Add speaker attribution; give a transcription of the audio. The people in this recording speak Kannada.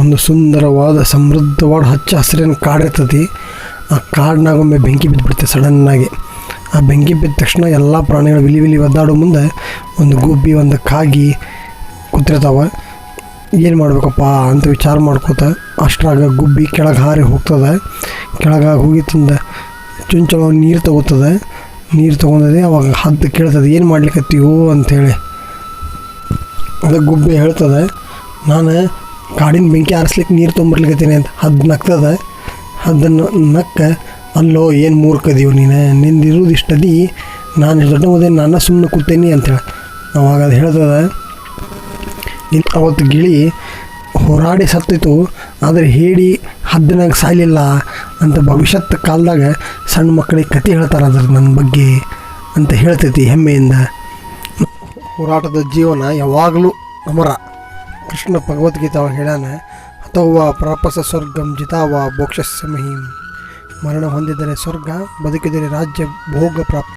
Speaker 1: ಒಂದು ಸುಂದರವಾದ ಸಮೃದ್ಧವಾದ ಹಚ್ಚ ಹಸಿರಿನ ಕಾಡಿರ್ತತಿ ಆ ಕಾಡಿನಾಗ ಒಮ್ಮೆ ಬೆಂಕಿ ಬಿದ್ದುಬಿಡುತ್ತೆ ಸಡನ್ನಾಗಿ. ಆ ಬೆಂಕಿ ಬಿದ್ದ ತಕ್ಷಣ ಎಲ್ಲ ಪ್ರಾಣಿಗಳು ವಿಲಿ ವಿಲಿ ಒದ್ದಾಡೋ ಮುಂದೆ ಒಂದು ಗುಬ್ಬಿ, ಒಂದು ಕಾಗಿ ಕೂತಿರ್ತಾವೆ. ಏನು ಮಾಡ್ಬೇಕಪ್ಪ ಅಂತ ವಿಚಾರ ಮಾಡ್ಕೋತ ಅಷ್ಟ್ರಾಗ ಗುಬ್ಬಿ ಕೆಳಗೆ ಹಾರಿ ಹೋಗ್ತದೆ. ಕೆಳಗೆ ಹೋಗಿ ತಿಂದ ಚುಂಚಳ ನೀರು ತಗೋತದೆ. ನೀರು ತೊಗೊಂಡದೆ ಅವಾಗ ಹದ್ದು ಕೇಳ್ತದೆ, ಏನು ಮಾಡ್ಲಿಕ್ಕತ್ತೀವೋ ಅಂಥೇಳಿ ಅದಕ್ಕೆ ಗುಬ್ಬಿ ಹೇಳ್ತದೆ, ನಾನು ಕಾಡಿನ ಬೆಂಕಿ ಆರಿಸ್ಲಿಕ್ಕೆ ನೀರು ತೊಂಬರ್ಲಿಕ್ಕತ್ತೀನಿ ಅಂತ ಹದ್ದು ನಗ್ತದೆ. ಅದನ್ನು ನಕ್ಕ ಅಲ್ಲೋ, ಏನು ಮೂರ್ಖದೀವು ನೀನು? ನಿಂದಿರೋದು ಇಷ್ಟದಿ. ನಾನು ದೊಡ್ಡ ಓದೇ ನಾನು ಸುಮ್ಮನೆ ಕೂತೇನಿ ಅಂತೇಳಿ ಅವಾಗ ಅದು ಹೇಳ್ತದ ಇನ್ನು ಅವತ್ತು ಗಿಳಿ ಹೋರಾಡಿ ಸತ್ತಿತು, ಆದರೆ ಹೇಳಿ ಹದ್ದಿನಾಗ ಸಾಯಲಿಲ್ಲ ಅಂತ ಭವಿಷ್ಯತ್ ಕಾಲದಾಗ ಸಣ್ಣ ಮಕ್ಕಳಿಗೆ ಕತೆ ಹೇಳ್ತಾರೆ ಅದ್ರ ನನ್ನ ಬಗ್ಗೆ ಅಂತ ಹೇಳ್ತೈತಿ ಹೆಮ್ಮೆಯಿಂದ. ಹೋರಾಟದ ಜೀವನ ಯಾವಾಗಲೂ ಅಮರ. ಕೃಷ್ಣ ಭಗವದ್ಗೀತಾ ಒಳಗೆ ಹೇಳ್ಯಾನ ಹತವ್ವ ಪ್ರಾಪಸ ಸ್ವರ್ಗಂ ಜಿತಾವ ಮೋಕ್ಷಸ್ಯ ಮಹಿಂ ಮರಣ ಹೊಂದಿದರೆ ಸ್ವರ್ಗ ಬದುಕಿದರೆ ರಾಜ್ಯ ಭೋಗ ಪ್ರಾಪ್ತಿ